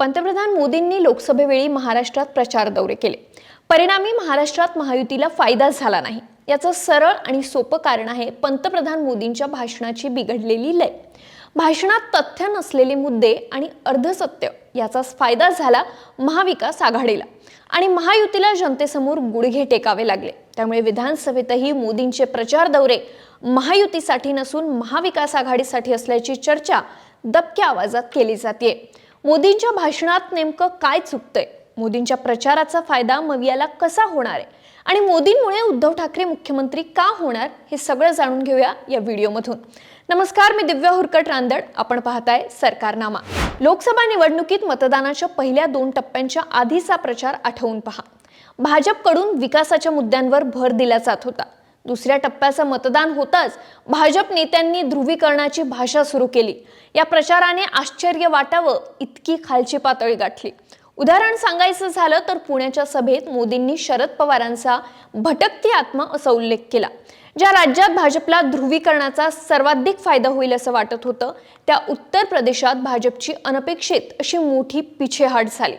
पंतप्रधान मोदींनी लोकसभेवेळी महाराष्ट्रात प्रचार दौरे केले. परिणामी महाराष्ट्रात महायुतीला फायदा झाला नाही. याचं सरळ आणि सोपं कारण आहे पंतप्रधान मोदींच्या भाषणाची बिघडलेली लय. भाषणात तथ्य नसलेले मुद्दे आणि अर्धसत्य याचाच फायदा झाला महाविकास आघाडीला. आणि महायुतीला जनतेसमोर गुडघे टेकावे लागले. त्यामुळे विधानसभेतही मोदींचे प्रचार दौरे महायुतीसाठी नसून महाविकास आघाडीसाठी असल्याची चर्चा दबक्या आवाजात केली जाते मोदींच्या भाषणात नेमकं काय चुकतंय? मोदींच्या प्रचाराचा फायदा मवियाला कसा होणार आहे? आणि मोदींमुळे उद्धव ठाकरे मुख्यमंत्री का होणार? हे सगळं जाणून घेऊया या व्हिडिओमधून. नमस्कार मी दिव्या हुरकट रांदड आपण पाहताय सरकारनामा. लोकसभा निवडणुकीत मतदानाच्या पहिल्या दोन टप्प्यांच्या आधीचा प्रचार आठवून पहा. भाजपकडून विकासाच्या मुद्द्यांवर भर दिला जात होता. दुसऱ्या टप्प्याचं मतदान होताच भाजप नेत्यांनी ध्रुवीकरणाची भाषा सुरू केली. या प्रचाराने आश्चर्य वाटावं इतकी खालची पातळी गाठली. उदाहरण सांगायचं झालं तर पुण्याच्या सभेत मोदींनी शरद पवारांचा भटकती आत्मा असा उल्लेख केला. ज्या राज्यात भाजपला ध्रुवीकरणाचा सर्वाधिक फायदा होईल असं वाटत होतं त्या उत्तर प्रदेशात भाजपची अनपेक्षित अशी मोठी पिछेहाट झाली.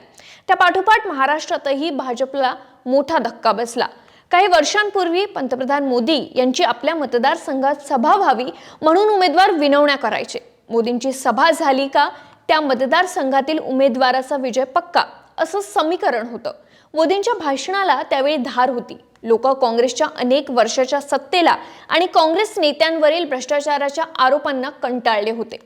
त्या पाठोपाठ महाराष्ट्रातही भाजपला मोठा धक्का बसला. काही वर्षांपूर्वी पंतप्रधान मोदी यांची आपल्या मतदारसंघात सभा व्हावी म्हणून उमेदवार विनवण्या करायचे. मोदींची सभा झाली का? त्या मतदारसंघातील उमेदवाराचा विजय पक्का? असं समीकरण होतं. मोदींच्या भाषणाला त्यावेळी धार होती. लोक काँग्रेसच्या अनेक वर्षाच्या सत्तेला आणि काँग्रेस नेत्यांवरील भ्रष्टाचाराच्या आरोपांना कंटाळले होते.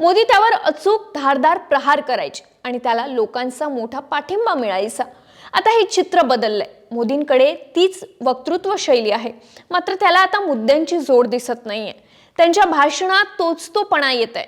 मोदी त्यावर अचूक धारदार प्रहार करायचे आणि त्याला लोकांचा मोठा पाठिंबा मिळायचा. आता हे चित्र बदललंय. मोदींकडे तीच वक्तृत्व शैली आहे. मात्र त्याला आता मुद्द्यांची जोड दिसत नाहीये. त्यांच्या भाषणात तोच तोपणा येत आहे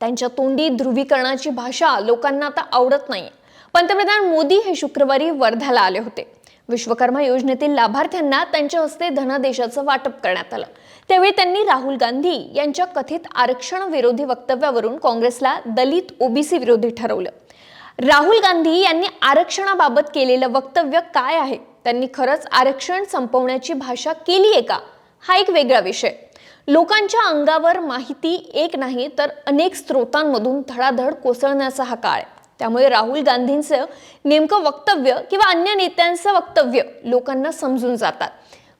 त्यांच्या तोंडी ध्रुवीकरणाची भाषा लोकांना आता आवडत नाही पंतप्रधान मोदी हे शुक्रवारी वर्ध्याला आले होते. विश्वकर्मा योजनेतील लाभार्थ्यांना त्यांच्या हस्ते धनादेशाचं वाटप करण्यात आलं. त्यावेळी त्यांनी राहुल गांधी यांच्या कथित आरक्षण विरोधी वक्तव्यावरून काँग्रेसला दलित ओबीसी विरोधी ठरवलं. राहुल गांधी यांनी आरक्षणाबाबत केलेलं वक्तव्य काय आहे? त्यांनी खरंच आरक्षण संपवण्याची भाषा केली आहे का? हा एक वेगळा विषय. लोकांच्या अंगावर माहिती एक नाही तर अनेक स्रोतांमधून धडाधड कोसळण्याचा हा काळ आहे. त्यामुळे राहुल गांधींचं नेमकं वक्तव्य किंवा अन्य नेत्यांचं वक्तव्य लोकांना समजून जातात.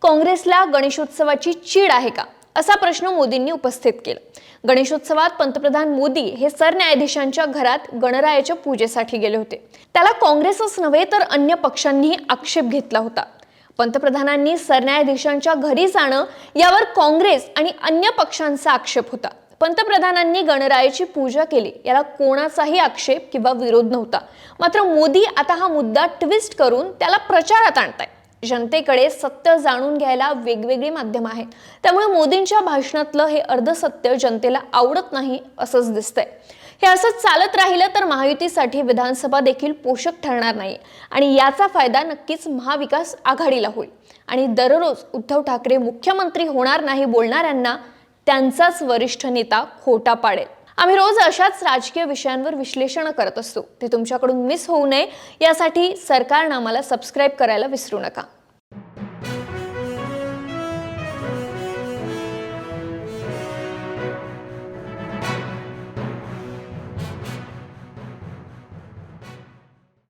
काँग्रेसला गणेशोत्सवाची चीड आहे का? असा प्रश्न मोदींनी उपस्थित केला. गणेशोत्सवात पंतप्रधान मोदी हे सरन्यायाधीशांच्या घरात गणरायाच्या पूजेसाठी गेले होते. त्याला काँग्रेसच नव्हे तर अन्य पक्षांनीही आक्षेप घेतला होता. पंतप्रधानांनी सरन्यायाधीशांच्या घरी जाणं यावर काँग्रेस आणि अन्य पक्षांचा आक्षेप होता. पंतप्रधानांनी गणरायाची पूजा केली याला कोणाचाही आक्षेप किंवा विरोध नव्हता. मात्र मोदी आता हा मुद्दा ट्विस्ट करून त्याला प्रचारात आणताय जनतेकडे सत्य जाणून घ्यायला वेगवेगळी माध्यमं आहेत. त्यामुळे मोदींच्या भाषणातलं हे अर्धसत्य जनतेला आवडत नाही असंच दिसतंय. हे असंच चालत राहिलं तर महायुतीसाठी विधानसभा देखील पोषक ठरणार नाही आणि याचा फायदा नक्कीच महाविकास आघाडीला होईल. आणि दररोज उद्धव ठाकरे मुख्यमंत्री होणार नाही बोलणाऱ्यांना त्यांचाच वरिष्ठ नेता खोटा पाडेल. आम्ही रोज अशाच राजकीय विषयांवर विश्लेषण करत असतो. ते तुमच्याकडून मिस होऊ नये. यासाठी सरकारनं आम्हाला सबस्क्राईब करायला विसरू नका.